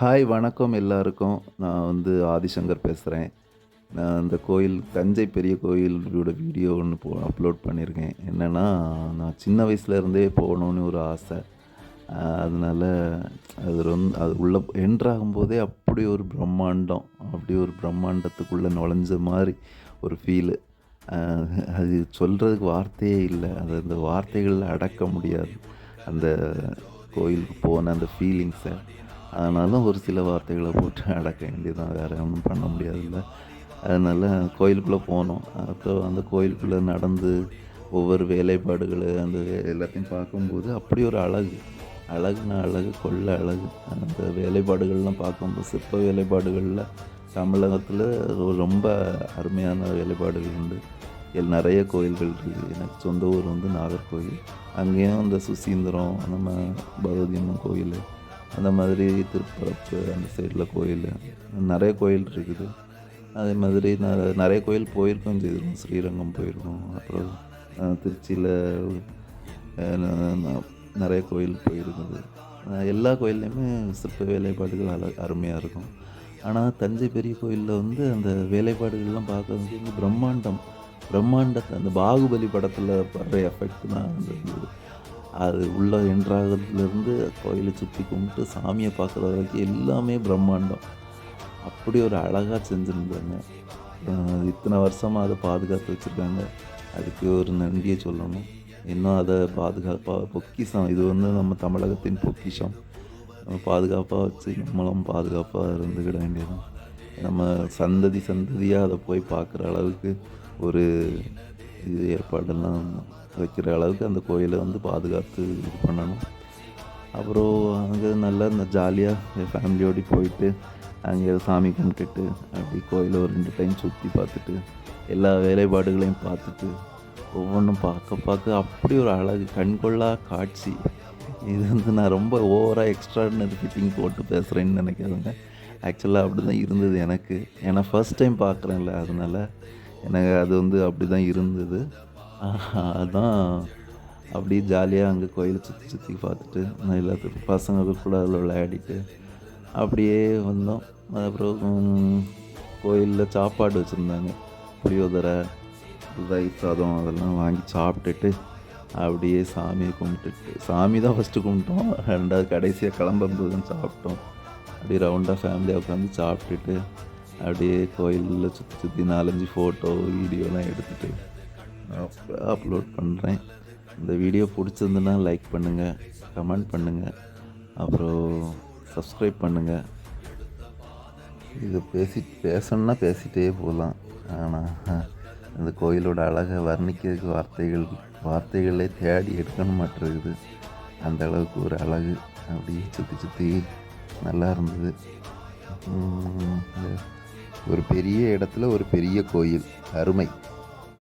Hi வணக்கம் எல்லாருக்கும். நான் வந்து ஆதிசங்கர் பேசுகிறேன் நான் இந்த கோயில் தஞ்சை பெரிய கோயிலோட வீடியோ ஒன்று போ அப்லோட் பண்ணியிருக்கேன். என்னன்னா, நான் சின்ன வயசுலேருந்தே போகணுன்னு போகணும்னு ஒரு ஆசை. அதனால் அதனால அது ரொம்ப அது உள்ளே என்ட்ராகும் போதே அப்படி ஒரு பிரம்மாண்டம். அப்படி ஒரு பிரம்மாண்டத்துக்குள்ளே நுழைஞ்ச மாதிரி ஒரு ஃபீலு. அது சொல்கிறதுக்கு வார்த்தையே இல்லை அது அந்த வார்த்தைகளில் அடக்க முடியாது. அந்த கோயிலுக்கு போன அந்த ஃபீலிங்ஸை அதனால ஒரு சில வார்த்தைகளை போட்டு அடக்க வேண்டியது வேறு ஒன்றும் பண்ண முடியாதுல்ல. அதனால் கோயிலுக்குள்ளே போனோம். அப்போ அந்த கோயிலுக்குள்ளே நடந்து ஒவ்வொரு வேலைப்பாடுகள் அந்த எல்லாத்தையும் பார்க்கும்போது அப்படி ஒரு அழகு. அழகுனா அழகு, கொள்ள அழகு. அந்த வேலைப்பாடுகள்லாம் பார்க்கும்போது சிற்ப வேலைப்பாடுகளில் தமிழகத்தில் ரொம்ப அருமையான வேலைப்பாடுகள் உண்டு. இதில் நிறைய கோயில்கள் இருக்குது எனக்கு சொந்த ஊர் வந்து நாகர்கோவில். அங்கேயும் இந்த சுசீந்திரம், நம்ம பகவதி அம்மன் அந்த மாதிரி திருப்பரப்பு அந்த சைடில் கோயில் நிறைய கோயில் இருக்குது. அதே மாதிரி ந நிறைய கோயில் போயிருக்கோம் செய்திருக்கோம். ஸ்ரீரங்கம் போயிருக்கோம். அப்புறம் திருச்சியில் நிறைய கோயில் போயிருக்குது. எல்லா கோயில்லையுமே சிற்ப வேலைப்பாடுகள் அழ அருமையாக இருக்கும். ஆனால் தஞ்சை பெரிய கோயிலில் வந்து அந்த வேலைப்பாடுகள்லாம் பார்க்கறதுக்கு பிரம்மாண்டம். பிரம்மாண்டத்தை அந்த பாகுபலி படத்தில் படுற எஃபெக்ட் தான் இருந்தது அது உள்ள என்றாகிறதுலேருந்து கோயிலை சுற்றி கும்பிட்டு சாமியை பார்க்குற வரைக்கும் எல்லாமே பிரம்மாண்டம். அப்படி ஒரு அழகாக செஞ்சுருந்தாங்க இத்தனை வருஷமாக அதை பாதுகாத்து வச்சுருக்காங்க அதுக்கு ஒரு நன்றியை சொல்லணும். இன்னும் அதை பாதுகாப்பாக பொக்கிஷம் இது வந்து நம்ம தமிழகத்தின் பொக்கிஷம். நம்ம பாதுகாப்பாக வச்சு நம்மளும் பாதுகாப்பாக இருந்துக்கிட வேண்டியது நம்ம சந்ததி சந்ததியாக அதை போய் பார்க்குற அளவுக்கு ஒரு இது ஏற்பாடெல்லாம் வைக்கிற அளவுக்கு அந்த கோயிலை வந்து பாதுகாத்து இது பண்ணணும். அப்புறம் அங்கே நல்லா இந்த ஜாலியாக என் ஃபேமிலியோடு போயிட்டு, அங்கே சாமி கும்பிட்டுட்டு, அப்படி கோயிலை ஒரு ரெண்டு டைம் சுற்றி பார்த்துட்டு, எல்லா வேலைப்பாடுகளையும் பார்த்துட்டு, ஒவ்வொன்றும் பார்க்க பார்க்க அப்படி ஒரு அழகு. கண்கொள்ளா காட்சி. இது வந்து நான் ரொம்ப ஓவராக எக்ஸ்ட்ராடினரி ஃபிட்டிங் போட்டு பேசுறேன்னு ஆக்சுவலாக அப்படி அப்படிதான் இருந்தது எனக்கு. ஏன்னா ஃபஸ்ட் டைம் பார்க்குறேன்ல. அதனால எனக்கு அது வந்து அப்படி தான் இருந்தது. அதான் அப்படியே ஜாலியாக அங்கே கோயிலை சுற்றி சுற்றி பார்த்துட்டு, எல்லாத்துக்கும் பசங்க கூட அதில் விளையாடிட்டு, அப்படியே வந்தோம். அப்புறம் கோயிலில் சாப்பாடு வச்சுருந்தாங்க புளியோதரை, தயிர் சாதம் அதெல்லாம் வாங்கி சாப்பிட்டுட்டு, அப்படியே சாமியை கும்பிட்டுட்டு சாமி தான் ஃபஸ்ட்டு கும்பிட்டோம். ரெண்டாவது கடைசியாக கிளம்பும்போது சாப்பிட்டோம். அப்படியே ரவுண்டாக ஃபேமிலியாக உட்காந்து சாப்பிட்டுட்டு, அப்படியே கோயிலில் சுற்றி சுற்றி நாலஞ்சு ஃபோட்டோ, வீடியோலாம் எடுத்துட்டு அப்லோட் பண்ணுறேன் இந்த வீடியோ பிடிச்சிருந்துன்னா லைக் பண்ணுங்கள் கமெண்ட் பண்ணுங்கள் அப்புறம் சப்ஸ்கிரைப் பண்ணுங்கள் இது பேசி பேசணுன்னா பேசிட்டே போகலாம் ஆனால் அந்த கோயிலோட அழகை வர்ணிக்கிறதுக்கு வார்த்தைகள் வார்த்தைகளே தேடி எடுக்கணும் மாட்டேங்குது அந்த அளவுக்கு ஒரு அழகு. அப்படியே சுற்றி சுற்றி நல்லா இருந்தது. ஒரு பெரிய இடத்துல ஒரு பெரிய கோயில். அருமை.